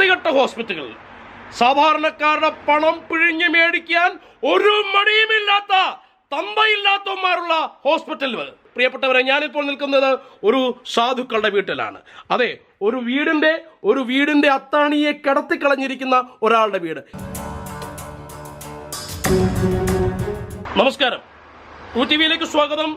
വൃത്തികെട്ട ഹോസ്പിറ്റലുകൾ സാധാരണക്കാരുടെ പണം പിഴിഞ്ഞു മേടിക്കാൻ ഒരു മടിയുമില്ലാത്ത തന്തയില്ലാത്തവന്മാരുള്ള ഹോസ്പിറ്റലുകൾ. പ്രിയപ്പെട്ടവരെ ഞാനിപ്പോൾ നിൽക്കുന്നത് ഒരു സാധുക്കളുടെ വീട്ടിലാണ്. അതെ ഒരു വീടിന്റെ ഒരു വീടിന്റെ അത്താണിയെ കിടത്തിക്കളഞ്ഞിരിക്കുന്ന ഒരാളുടെ വീട്. നമസ്കാരം. യു ടി വിയിലേക്ക് സ്വാഗതം.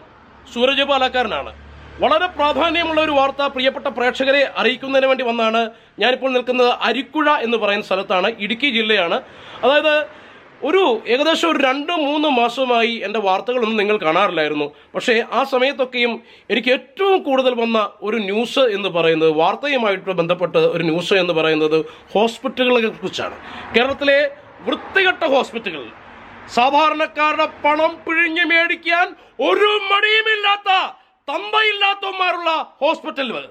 സൂരജ് പാലക്കാരനാണ്. വളരെ പ്രാധാന്യമുള്ള ഒരു വാർത്ത പ്രിയപ്പെട്ട പ്രേക്ഷകരെ അറിയിക്കുന്നതിന് വേണ്ടി വന്നാണ് ഞാനിപ്പോൾ നിൽക്കുന്നത് അരിക്കുഴ എന്ന് പറയുന്ന സ്ഥലത്താണ് ഇടുക്കി ജില്ലയാണ്. അതായത് ഒരു ഏകദേശം ഒരു രണ്ട് മൂന്ന് മാസമായി എന്റെ വാർത്തകളൊന്നും നിങ്ങൾ കാണാറില്ലായിരുന്നു. പക്ഷേ ആ സമയത്തൊക്കെയും എനിക്ക് ഏറ്റവും കൂടുതൽ വന്ന ഒരു ന്യൂസ് എന്ന് പറയുന്നത് വാർത്തയുമായിട്ട് ബന്ധപ്പെട്ട ഒരു ന്യൂസ് എന്ന് പറയുന്നത് ഹോസ്പിറ്റലുകളെ കുറിച്ചാണ്. കേരളത്തിലെ വൃത്തികെട്ട ഹോസ്പിറ്റലുകൾ സാധാരണക്കാരുടെ പണം പിഴിഞ്ഞ് മേടിക്കാൻ ഒരു മടിയുമില്ലാത്ത തന്തയില്ലാത്തവന്മാരുള്ള ഹോസ്പിറ്റലുകൾ.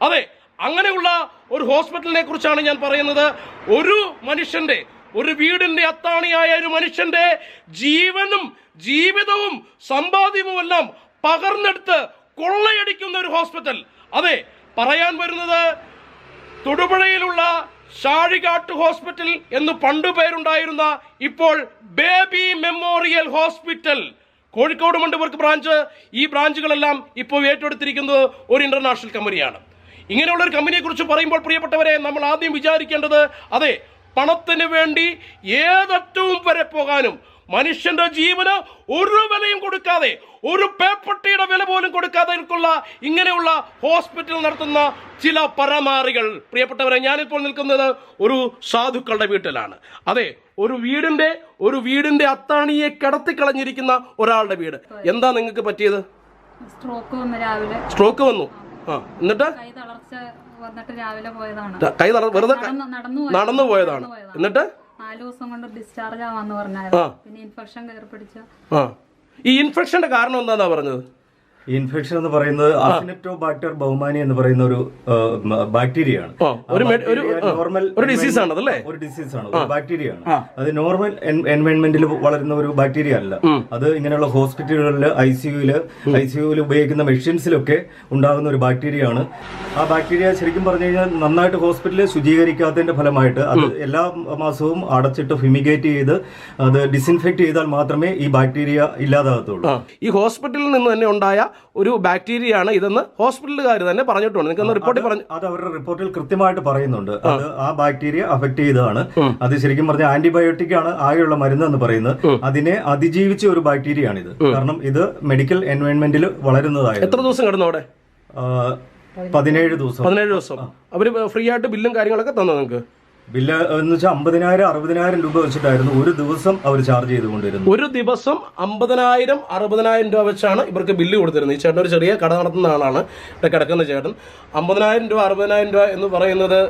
അതെ അങ്ങനെയുള്ള ഒരു ഹോസ്പിറ്റലിനെ കുറിച്ചാണ് ഞാൻ പറയുന്നത്. ഒരു മനുഷ്യന്റെ ഒരു വീടിന്റെ അത്താണിയായ ഒരു മനുഷ്യന്റെ ജീവനും ജീവിതവും സമ്പാദ്യവും എല്ലാം പകർന്നെടുത്ത് കൊള്ളയടിക്കുന്ന ഒരു ഹോസ്പിറ്റൽ. അതെ പറയാൻ വരുന്നത് തൊടുപുഴയിലുള്ള ഷാഴികാട്ട് ഹോസ്പിറ്റൽ എന്ന് പണ്ടു പേരുണ്ടായിരുന്ന ഇപ്പോൾ ബേബി മെമ്മോറിയൽ ഹോസ്പിറ്റൽ. കോഴിക്കോട് മണ്ടുപുർക്ക് ബ്രാഞ്ച്. ഈ ബ്രാഞ്ചുകളെല്ലാം ഇപ്പോൾ ഏറ്റെടുത്തിരിക്കുന്നത് ഒരു ഇന്റർനാഷണൽ കമ്പനിയാണ്. ഇങ്ങനെയുള്ള ഒരു കമ്പനിയെ കുറിച്ച് പറയുമ്പോൾ പ്രിയപ്പെട്ടവരെ നമ്മൾ ആദ്യം വിചാരിക്കേണ്ടത് അതെ പണത്തിന് വേണ്ടി ഏതറ്റവും വരെ പോകാനും മനുഷ്യന്റെ ജീവന് ഒരു വിലയും കൊടുക്കാതെ ഒരു പേപ്പട്ടിയുടെ വില പോലും കൊടുക്കാതെ എനിക്കുള്ള ഇങ്ങനെയുള്ള ഹോസ്പിറ്റൽ നടത്തുന്ന ചില പരമാറികൾ. പ്രിയപ്പെട്ടവരെ ഞാനിപ്പോൾ നിൽക്കുന്നത് ഒരു സാധുക്കളുടെ വീട്ടിലാണ്. അതെ ഒരു വീടിന്റെ ഒരു വീടിന്റെ അത്താണിയെ കിടത്തിക്കളഞ്ഞിരിക്കുന്ന ഒരാളുടെ വീട്. എന്താ നിങ്ങൾക്ക് പറ്റിയത്? സ്ട്രോക്ക് വന്ന് രാവിലെ. സ്ട്രോക്ക് വന്നു. ആ എന്നിട്ട്? കൈ തളർച്ച വന്നിട്ട് രാവിലെ പോയതാണ്. കൈ നടന്നു പോയതാണ്. എന്നിട്ട്? നാല് ദിവസം കൊണ്ട് ഡിസ്ചാർജ് ആവാന്ന് പറഞ്ഞായിരുന്നു. പിന്നെ ഇൻഫെക്ഷൻ കയറി പിടിച്ച ആ. ഈ ഇൻഫെക്ഷന്റെ കാരണം എന്താന്നാ പറഞ്ഞത്? ഇൻഫെക്ഷൻ എന്ന് പറയുന്നത് അസിനെപ്റ്റോബാക്ടർ ബഹുമാനി എന്ന് പറയുന്ന ഒരു ബാക്ടീരിയ ആണ് നോർമൽ ഒരു ഡിസീസ് ആണ് അതല്ലേ? ഒരു ഡിസീസ് ആണ് ഒരു ബാക്ടീരിയ ആണ് അത് നോർമൽ എൻവയോൺമെന്റിൽ വളരുന്ന ഒരു ബാക്ടീരിയ അല്ല. അത് ഇങ്ങനെയുള്ള ഹോസ്പിറ്റലുകളിൽ ഐ സിയുൽ ഐ സിയുയിൽ ഉപയോഗിക്കുന്ന മെഷീൻസിലൊക്കെ ഉണ്ടാകുന്ന ഒരു ബാക്ടീരിയ ആണ് ആ ബാക്ടീരിയ ശരിക്കും പറഞ്ഞു കഴിഞ്ഞാൽ നന്നായിട്ട് ഹോസ്പിറ്റലിൽ ശുചീകരിക്കാത്തതിന്റെ ഫലമായിട്ട് അത് എല്ലാ മാസവും അടച്ചിട്ട് ഫിമിഗേറ്റ് ചെയ്ത് അത് ഡിസിൻഫെക്ട് ചെയ്താൽ മാത്രമേ ഈ ബാക്ടീരിയ ഇല്ലാതാകത്തുള്ളൂ. ഈ ഹോസ്പിറ്റലിൽ നിന്ന് തന്നെ ഉണ്ടായ ഒരു ബാക്ടീരിയ ആണ് ഇതെന്ന് ഹോസ്പിറ്റലുകാർ തന്നെ പറഞ്ഞിട്ടുണ്ട്. നിങ്ങൾക്ക് റിപ്പോർട്ടിൽ പറഞ്ഞു അത് അവരുടെ റിപ്പോർട്ടിൽ കൃത്യമായിട്ട് പറയുന്നുണ്ട്. അത് ആ ബാക്ടീരിയ അഫക്ട് ചെയ്തതാണ്. അത് ശരിക്കും പറഞ്ഞ ആന്റിബയോട്ടിക് ആണ് ആകെയുള്ള മരുന്ന് എന്ന് പറയുന്നത്. അതിനെ അതിജീവിച്ച ഒരു ബാക്ടീരിയ ആണിത് കാരണം ഇത് മെഡിക്കൽ എൻവയോൺമെന്റിൽ വളരുന്നതായി എത്ര ദിവസം കിടന്നു അവിടെ? പതിനേഴ് ദിവസം. പതിനേഴ് ദിവസം. അവർ ഫ്രീ ആയിട്ട് ബില്ലും കാര്യങ്ങളൊക്കെ തന്നു നിങ്ങൾക്ക്? ബില്ല് എന്ന് വെച്ചാൽ അമ്പതിനായിരം അറുപതിനായിരം രൂപ വെച്ചിട്ടായിരുന്നു ഒരു ദിവസം അവർ ചാർജ് ചെയ്തുകൊണ്ടിരുന്നത്. ഒരു ദിവസം അമ്പതിനായിരം അറുപതിനായിരം രൂപ വെച്ചാണ് ഇവർക്ക് ബില്ല് കൊടുത്തിരുന്നത്. ഈ ചേട്ടൻ ഒരു ചെറിയ കട നടത്തുന്ന ആളാണ്. ഇവിടെ കിടക്കുന്ന ചേട്ടൻ. അമ്പതിനായിരം രൂപ അറുപതിനായിരം രൂപ എന്ന് പറയുന്നത്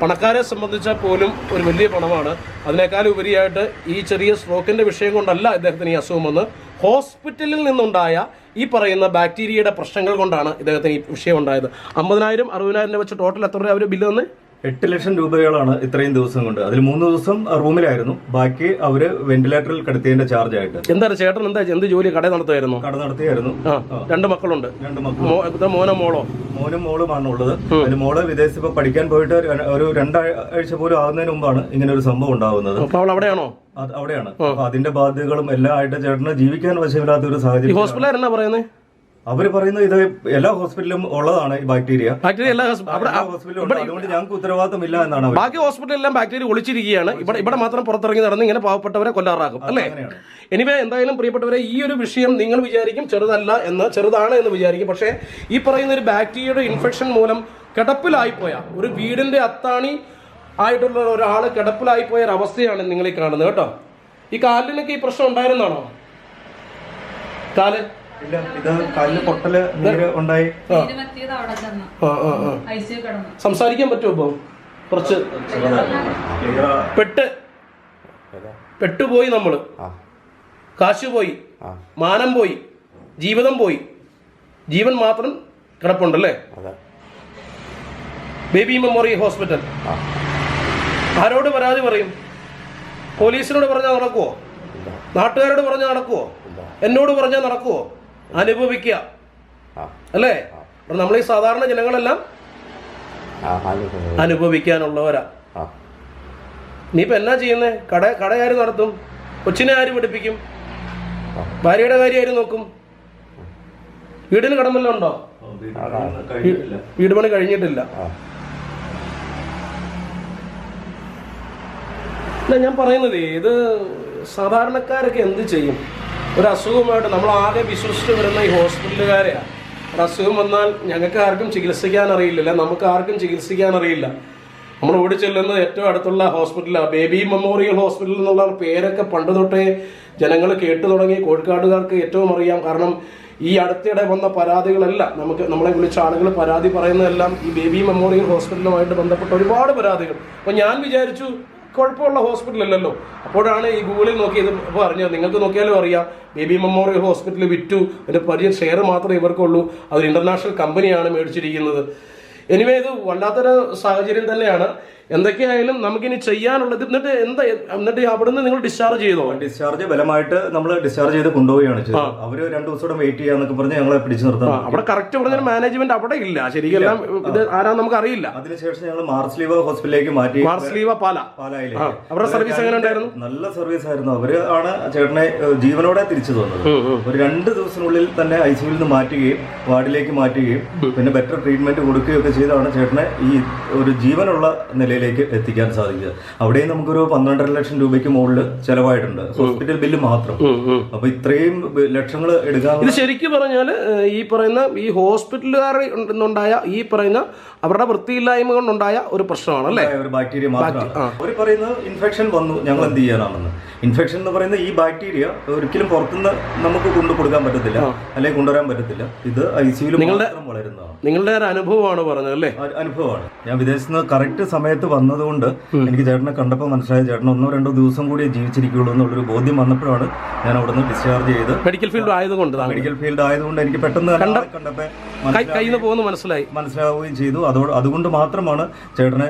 പണക്കാരെ സംബന്ധിച്ചാൽ പോലും ഒരു വലിയ പണമാണ്. അതിനേക്കാൾ ഉപരിയായിട്ട് ഈ ചെറിയ സ്ട്രോക്കിന്റെ വിഷയം കൊണ്ടല്ല ഇദ്ദേഹത്തിന് ഈ അസുഖം വന്ന്. ഹോസ്പിറ്റലിൽ നിന്നുണ്ടായ ഈ പറയുന്ന ബാക്ടീരിയയുടെ പ്രശ്നങ്ങൾ കൊണ്ടാണ് ഇദ്ദേഹത്തിന് ഈ വിഷയം ഉണ്ടായത്. അമ്പതിനായിരം അറുപതിനായിരം രൂപ വെച്ച് ടോട്ടൽ എത്ര രൂപ അവർ ബില്ല് തന്നെ? എട്ട് ലക്ഷം രൂപയോളാണ് ഇത്രയും ദിവസം കൊണ്ട്. അതിൽ മൂന്ന് ദിവസം റൂമിലായിരുന്നു. ബാക്കി അവർ വെന്റിലേറ്ററിൽ കിടത്തിയതിന്റെ ചാർജ് ആയിട്ട്. എന്താ ചേട്ടൻ എന്താ എന്ത് ജോലി കട നടത്തുമായിരുന്നു കട നടത്തിയായിരുന്നു. രണ്ട് മക്കളുണ്ട്. രണ്ട് മക്കൾ മോ- മോനോ മോളോ? മോനും മോളുമാണ് ഉള്ളത്. അതിന് മോൾ വിദേശത്ത് ഇപ്പൊ പഠിക്കാൻ പോയിട്ട് ഒരു രണ്ടാഴ്ച പോലും ആകുന്നതിന് മുമ്പാണ് ഇങ്ങനെ ഒരു സംഭവം ഉണ്ടാകുന്നത് അവൾ അവിടെയാണോ? അവിടെയാണ്. അതിന്റെ ബാധ്യതകളും എല്ലാം ആയിട്ട് ചേട്ടന് ജീവിക്കാൻ വശമില്ലാത്ത ഒരു സാഹചര്യം ഹോസ്പിറ്റലായിരുന്നു പറയുന്നത് അവർ പറയുന്നത് ഇത് എല്ലാ ഹോസ്പിറ്റലിലും ഉള്ളതാണ് ഈ ബാക്ടീരിയ. ബാക്ടീരിയ എല്ലാ ഹോസ്പിറ്റലും ഹോസ്പിറ്റലിലും ഉണ്ട് അതുകൊണ്ട് ഞങ്ങൾക്ക് ഉത്തരവാദിത്തമില്ല എന്നാണ് ബാക്കി ഹോസ്പിറ്റലെല്ലാം ബാക്ടീരിയ ഒളിച്ചിരിക്കുകയാണ്. ഇവിടെ ഇവിടെ മാത്രം പുറത്തിറങ്ങി നടന്ന് ഇങ്ങനെ പാവപ്പെട്ടവരെ കൊല്ലാറാകും. അല്ലേ? ഇനിവേ എനിവേ എന്തായാലും പ്രിയപ്പെട്ടവരെ ഈ ഒരു വിഷയം നിങ്ങൾ വിചാരിക്കും ചെറുതല്ല എന്ന് ചെറുതാണ് എന്ന് വിചാരിക്കും. പക്ഷേ ഈ പറയുന്ന ഒരു ബാക്ടീരിയയുടെ ഇൻഫെക്ഷൻ മൂലം കിടപ്പിലായിപ്പോയ ഒരു വീടിന്റെ അത്താണി ആയിട്ടുള്ള ഒരാൾ കിടപ്പിലായിപ്പോയ ഒരു അവസ്ഥയാണ് നിങ്ങൾ ഈ കാണുന്നത്. കേട്ടോ? ഈ കാലിനൊക്കെ ഈ പ്രശ്നം ഉണ്ടായിരുന്നാണോ? കാൽ? ഇല്ല ഇത് കാലിൽ പൊട്ടൽ നീര് ഉണ്ടായി. സംസാരിക്കാൻ പറ്റുമോ ഇപ്പൊ? കുറച്ച് പെട്ട് പെട്ടുപോയി നമ്മൾ. കാശ് പോയി. മാനം പോയി. ജീവിതം പോയി. ജീവൻ മാത്രം കിടപ്പുണ്ടല്ലേ? Baby memorial hospital. ആരോട് പരാതി പറയും? പോലീസിനോട് പറഞ്ഞാൽ നടക്കുവോ? നാട്ടുകാരോട് പറഞ്ഞാൽ നടക്കുവോ? എന്നോട് പറഞ്ഞാൽ നടക്കുവോ? അനുഭവിക്കുക. അല്ലേ? നമ്മൾ ഈ സാധാരണ ജനങ്ങളെല്ലാം അനുഭവിക്കാനുള്ളവരാ. നീ ഇപ്പൊ എന്നാ ചെയ്യുന്നേ? കട കട ആര് നടത്തും? കൊച്ചിനെ ആര് പഠിപ്പിക്കും ഭാര്യയുടെ കാര്യം ആര് നോക്കും? വീടിന് കടമല്ലോ ഉണ്ടോ? വീട് പണി കഴിഞ്ഞിട്ടില്ല. ഞാൻ പറയുന്നത് ഇത് സാധാരണക്കാരൊക്കെ എന്ത് ചെയ്യും? ഒരു അസുഖമായിട്ട് നമ്മൾ ആകെ വിശ്വസിച്ച് വരുന്ന ഈ ഹോസ്പിറ്റലുകാരെയാണ് ഒരു അസുഖം വന്നാൽ ഞങ്ങൾക്ക് ആർക്കും ചികിത്സിക്കാൻ അറിയില്ല നമുക്ക് ആർക്കും ചികിത്സിക്കാൻ അറിയില്ല നമ്മൾ ഓടി ചെല്ലുന്നത് ഏറ്റവും അടുത്തുള്ള ഹോസ്പിറ്റലാണ് ബേബി മെമ്മോറിയൽ ഹോസ്പിറ്റൽ എന്നുള്ള പേരൊക്കെ പണ്ട് തൊട്ടേ ജനങ്ങൾ കേട്ടു തുടങ്ങി. കോഴിക്കാടുകാർക്ക് ഏറ്റവും അറിയാം. കാരണം ഈ അടുത്തിടെ വന്ന പരാതികളെല്ലാം നമുക്ക് നമ്മളെ വിളിച്ച ആളുകൾ പരാതി പറയുന്നതെല്ലാം ഈ ബേബി മെമ്മോറിയൽ ഹോസ്പിറ്റലുമായിട്ട് ബന്ധപ്പെട്ട ഒരുപാട് പരാതികൾ. അപ്പോൾ ഞാൻ വിചാരിച്ചു കുഴപ്പമുള്ള ഹോസ്പിറ്റൽ അല്ലല്ലോ. അപ്പോഴാണ് ഈ ഗൂഗിളിൽ നോക്കി ഇത് പറഞ്ഞത് നിങ്ങൾക്ക് നോക്കിയാലും അറിയാം. ബേബി മെമ്മോറിയൽ ഹോസ്പിറ്റൽ വിറ്റു. അതിന്റെ പരിചയം ഷെയർ മാത്രമേ ഇവർക്കുള്ളൂ. അതൊരു ഇന്റർനാഷണൽ കമ്പനിയാണ് മേടിച്ചിരിക്കുന്നത്. എനിവേ ഇത് വല്ലാത്തൊരു സാഹചര്യം തന്നെയാണ്. എന്തൊക്കെയായാലും നമുക്കിനി ചെയ്യാനുള്ളത് എന്നിട്ട് എന്താ എന്നിട്ട് അവിടുന്ന് നിങ്ങൾ ഡിസ്ചാർജ് ചെയ്തോ? ഡിസ്ചാർജ് ബലമായിട്ട് നമ്മൾ ഡിസ്ചാർജ് ചെയ്ത് കൊണ്ടുപോവുകയാണ് ചെയ്തത്. അവർ രണ്ടു ദിവസം വെയിറ്റ് ചെയ്യാന്നൊക്കെ പറഞ്ഞ് ഞങ്ങളെ പിടിച്ചു നിർത്താം. അവിടെ കറക്റ്റ് പറഞ്ഞ മാനേജ്മെന്റ് അവിടെ ഇല്ല. ശരിക്കും ഇത് ആരാ നമുക്ക് അറിയില്ല അതിനുശേഷം ഞങ്ങൾ മാർസ്ലീവ ഹോസ്പിറ്റലിലേക്ക് മാറ്റി. മാർസ്ലീവ പാല. പാലയിലെ അവരുടെ സർവീസ് എങ്ങനെ ഉണ്ടായിരുന്നു? നല്ല സർവീസ് ആയിരുന്നു. അവർ ആണ് ചേട്ടനെ ജീവനോടെ തിരിച്ചു തന്നത്. ഒരു രണ്ട് ദിവസത്തിനുള്ളിൽ തന്നെ ഐ സിയുവിൽ നിന്ന് മാറ്റുകയും വാർഡിലേക്ക് മാറ്റുകയും പിന്നെ ബെറ്റർ ട്രീറ്റ്മെന്റ് കൊടുക്കുകയൊക്കെ ചെയ്താണ് ചേട്ടനെ ഈ ഒരു ജീവനുള്ള നിലയിലേക്ക് എത്തിക്കാൻ സാധിക്കുക. അവിടെയും നമുക്കൊരു പന്ത്രണ്ടര ലക്ഷം രൂപയ്ക്ക് മുകളിൽ ചെലവായിട്ടുണ്ട്. ഹോസ്പിറ്റൽ ബില്ല് മാത്രം. അപ്പൊ ഇത്രയും ലക്ഷങ്ങൾ എടുക്കാൻ ഇത് ശരിക്കും പറഞ്ഞാൽ ഈ പറയുന്ന ഈ ഹോസ്പിറ്റലുകാർ ഉണ്ടായ ഈ പറയുന്ന അവരുടെ വൃത്തിയില്ലായ്മ കൊണ്ടുണ്ടായ ഒരു പ്രശ്നമാണ് അല്ലേ? ഒരു ബാക്ടീരിയ മാത്രമാണ്. അവർ പറയുന്നത് ഇൻഫെക്ഷൻ വന്നു ഞങ്ങൾ എന്ത് ചെയ്യാനാണെന്ന്. ഇൻഫെക്ഷൻ എന്ന് പറയുന്ന ഈ ബാക്ടീരിയ ഒരിക്കലും പുറത്തുനിന്ന് നമുക്ക് കൊണ്ടു കൊടുക്കാൻ പറ്റത്തില്ല അല്ലെങ്കിൽ കൊണ്ടുവരാൻ പറ്റത്തില്ല. ഇത് ഐ സിയിൽ നിങ്ങളുടെ വളരുന്നതാണ്. നിങ്ങളുടെ ഒരു അനുഭവമാണ് പറഞ്ഞത് അല്ലേ? അനുഭവമാണ്. ഞാൻ വിദേശത്ത് നിന്ന് കറക്റ്റ് സമയത്ത് വന്നതുകൊണ്ട് എനിക്ക് ചേട്ടനെ കണ്ടപ്പോൾ മനസ്സിലായ ചേട്ടൻ ഒന്നോ രണ്ടോ ദിവസം കൂടി ജീവിച്ചിരിക്കുള്ളൂ എന്നുള്ളൊരു ബോധ്യം വന്നപ്പോഴാണ് ഞാൻ അവിടുന്ന് ഡിസ്ചാർജ് ചെയ്ത്. മെഡിക്കൽ ഫീൽഡ് ആയതുകൊണ്ട് മെഡിക്കൽ ഫീൽഡ് ആയതുകൊണ്ട് എനിക്ക് പെട്ടെന്ന് കണ്ടപ്പോ കണ്ടപ്പോൾ കയ്യിൽ നിന്ന് പോകുന്നു മനസ്സിലായി. മനസ്സിലാവുകയും ചെയ്തു. അതോട് അതുകൊണ്ട് മാത്രമാണ് ചേട്ടനെ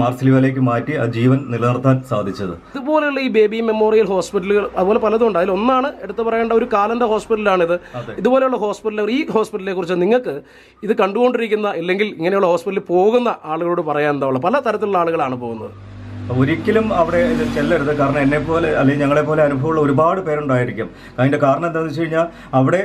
മാർസിലിവയിലേക്ക് മാറ്റി ആ ജീവൻ നിലനിർത്താൻ സാധിച്ചത്. ഇതുപോലെയുള്ള ഈ ബേബി മെമ്മോറിയൽ ഹോസ്പിറ്റലുകൾ അതുപോലെ പലതും ഉണ്ട് അതിൽ ഒന്നാണ് എടുത്തു പറയേണ്ട ഒരു കാലന്റെ ഹോസ്പിറ്റലാണിത്. ഇതുപോലെയുള്ള ഹോസ്പിറ്റലുകൾ ഈ ഹോസ്പിറ്റലിനെ കുറിച്ച് നിങ്ങൾക്ക് ഇത് കണ്ടുകൊണ്ടിരിക്കുന്ന അല്ലെങ്കിൽ ഇങ്ങനെയുള്ള ഹോസ്പിറ്റലിൽ പോകുന്ന ആളുകളോട് പറയാൻ എന്താ ഉള്ളത്? പല തരത്തിലുള്ള ആളുകളാണ് പോകുന്നത്. ഒരിക്കലും അവിടെ ഇത് ചെല്ലരുത്. കാരണം എന്നെ പോലെ അല്ലെങ്കിൽ ഞങ്ങളെപ്പോലെ അനുഭവമുള്ള ഒരുപാട് പേരുണ്ടായിരിക്കും. അതിന്റെ കാരണം എന്താണെന്ന് വെച്ച് കഴിഞ്ഞാൽ അവിടെ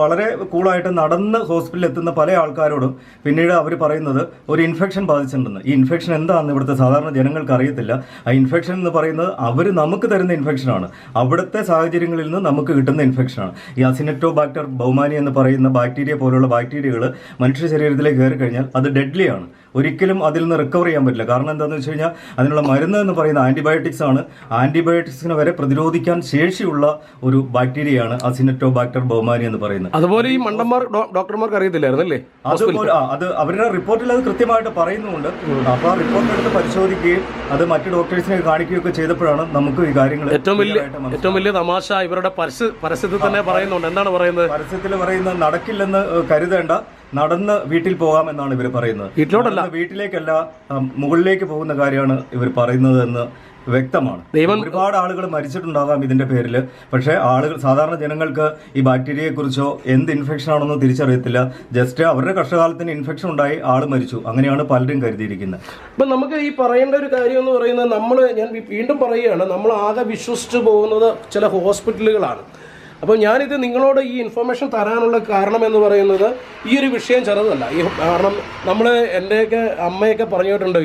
വളരെ കൂളായിട്ട് നടന്ന് ഹോസ്പിറ്റലിൽ എത്തുന്ന പല ആൾക്കാരോടും പിന്നീട് അവർ പറയുന്നത് ഒരു ഇൻഫെക്ഷൻ ബാധിച്ചിട്ടുണ്ടെന്ന്. ഈ ഇൻഫെക്ഷൻ എന്താണെന്ന് ഇവിടുത്തെ സാധാരണ ജനങ്ങൾക്ക് അറിയത്തില്ല. ആ ഇൻഫെക്ഷൻ എന്ന് പറയുന്നത് അവർ നമുക്ക് തരുന്ന ഇൻഫെക്ഷനാണ് അവിടുത്തെ സാഹചര്യങ്ങളിൽ നിന്ന് നമുക്ക് കിട്ടുന്ന ഇൻഫെക്ഷനാണ് ഈ അസിനെറ്റോ ബാക്ടർ ബൗമാനി എന്ന് പറയുന്ന ബാക്ടീരിയ പോലുള്ള ബാക്ടീരിയകൾ മനുഷ്യ ശരീരത്തിലേക്ക് കയറി കഴിഞ്ഞാൽ അത് ഡെഡ്ലിയാണ് ഒരിക്കലും അതിൽ നിന്ന് റിക്കവർ ചെയ്യാൻ പറ്റില്ല. കാരണം എന്താണെന്ന് വെച്ച് കഴിഞ്ഞാൽ അതിനുള്ള മരുന്ന് എന്ന് പറയുന്ന ആന്റിബയോട്ടിക്സ് ആണ്. ആന്റിബയോട്ടിക്സിനെ വരെ പ്രതിരോധിക്കാൻ ശേഷിയുള്ള ഒരു ബാക്ടീരിയയാണ് അസിനറ്റോ ബാക്ടർ ബഹുമാനി എന്ന് പറയുന്നത്. അതുപോലെ ഈ മണ്ടന്മാർ ഡോക്ടർമാർക്ക് അറിയത്തില്ലായിരുന്നു അല്ലേ? അതുപോലെ അത് അവരുടെ റിപ്പോർട്ടിൽ അത് കൃത്യമായിട്ട് പറയുന്നുണ്ട്. അപ്പൊ ആ റിപ്പോർട്ട് എടുത്ത് പരിശോധിക്കുകയും അത് മറ്റു ഡോക്ടേഴ്സിനെ കാണിക്കുകയൊക്കെ ചെയ്തപ്പോഴാണ് നമുക്ക് ഈ കാര്യങ്ങൾ ഏറ്റവും വലിയ ഏറ്റവും വലിയ തമാശ ഇവരുടെ പരസ്യ പരസ്യത്തിൽ തന്നെ പറയുന്നുണ്ട്. എന്താണ് പറയുന്നത്? പരസ്യത്തിൽ പറയുന്നത് നടക്കില്ലെന്ന് കരുതേണ്ട. നടന്ന് വീട്ടിൽ പോകാം എന്നാണ് ഇവർ പറയുന്നത്. വീട്ടിലോട്ടല്ല. വീട്ടിലേക്കല്ല മുകളിലേക്ക് പോകുന്ന കാര്യമാണ് ഇവർ പറയുന്നത് എന്ന് വ്യക്തമാണ്. ദൈവം- ഒരുപാട് ആളുകൾ മരിച്ചിട്ടുണ്ടാകാം ഇതിന്റെ പേരിൽ പക്ഷേ ആളുകൾ സാധാരണ ജനങ്ങൾക്ക് ഈ ബാക്ടീരിയയെ കുറിച്ചോ എന്ത് ഇൻഫെക്ഷൻ ആണെന്നോ തിരിച്ചറിയത്തില്ല. ജസ്റ്റ് അവരുടെ കഷ്ടകാലത്തിന് ഇൻഫെക്ഷൻ ഉണ്ടായി ആൾ മരിച്ചു. അങ്ങനെയാണ് പലരും കരുതിയിരിക്കുന്നത്. അപ്പൊ നമുക്ക് ഈ പറയേണ്ട ഒരു കാര്യം എന്ന് പറയുന്നത് നമ്മൾ ഞാൻ വീണ്ടും പറയുകയാണ്. നമ്മൾ ആകെ വിശ്വസിച്ച് പോകുന്നത് ചില ഹോസ്പിറ്റലുകളാണ്. അപ്പോൾ ഞാനിത് നിങ്ങളോട് ഈ ഇൻഫർമേഷൻ തരാനുള്ള കാരണം എന്ന് പറയുന്നത് ഈ ഒരു വിഷയം ചെറുതല്ല. ഈ കാരണം നമ്മൾ എന്റെയൊക്കെ അമ്മയൊക്കെ പറഞ്ഞിട്ടുണ്ട്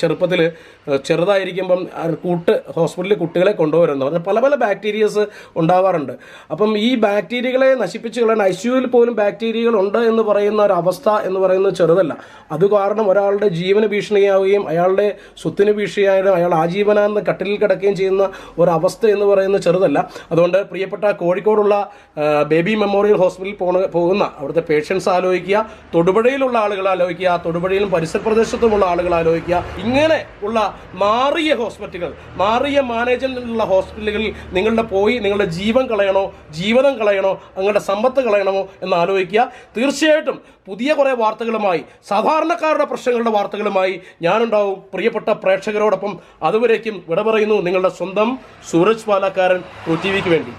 ചെറുപ്പത്തിൽ ചെറുതായിരിക്കുമ്പം കൂട്ട് ഹോസ്പിറ്റലിൽ കുട്ടികളെ കൊണ്ടുവരുന്നത് പറഞ്ഞാൽ പല പല ബാക്ടീരിയസ് ഉണ്ടാവാറുണ്ട്. അപ്പം ഈ ബാക്ടീരിയകളെ നശിപ്പിച്ച് കളയാൻ ഐ സിയുവിൽ പോലും ബാക്ടീരിയകൾ ഉണ്ട് എന്ന് പറയുന്ന ഒരു അവസ്ഥ എന്ന് പറയുന്നത് ചെറുതല്ല. അത് കാരണം ഒരാളുടെ ജീവന ഭീഷണിയാവുകയും അയാളുടെ സ്വത്തിന് ഭീഷണിയായാലും അയാൾ ആജീവനാന്ത കട്ടിലിൽ കിടക്കുകയും ചെയ്യുന്ന ഒരവസ്ഥ എന്ന് പറയുന്നത് ചെറുതല്ല. അതുകൊണ്ട് പ്രിയപ്പെട്ട കോഴിക്കോടുള്ള ബേബി മെമ്മോറിയൽ ഹോസ്പിറ്റലിൽ പോണ പോകുന്ന അവിടുത്തെ പേഷ്യൻസ് ആലോചിക്കുക തൊടുപുഴയിലുള്ള ആളുകൾ ആലോചിക്കുക തൊടുപുഴയിലും പരിസര പ്രദേശത്തുമുള്ള ആളുകൾ ആലോചിക്കുക. ഇങ്ങനെ ഉള്ള മാറിയ ഹോസ്പിറ്റലുകൾ മാറിയ മാനേജ്മെന്റിലുള്ള ഹോസ്പിറ്റലുകളിൽ നിങ്ങളുടെ പോയി നിങ്ങളുടെ ജീവൻ കളയണോ ജീവിതം കളയണോ നിങ്ങളുടെ സമ്പത്ത് കളയണമോ എന്ന് ആലോചിക്കുക. തീർച്ചയായിട്ടും പുതിയ കുറേ വാർത്തകളുമായി സാധാരണക്കാരുടെ പ്രശ്നങ്ങളുടെ വാർത്തകളുമായി ഞാനുണ്ടാവും. പ്രിയപ്പെട്ട പ്രേക്ഷകരോടൊപ്പം അതുവരേക്കും വിട പറയുന്നു നിങ്ങളുടെ സ്വന്തം സൂരജ് പാലക്കാരൻ ഒ ടി വിക്ക് വേണ്ടി.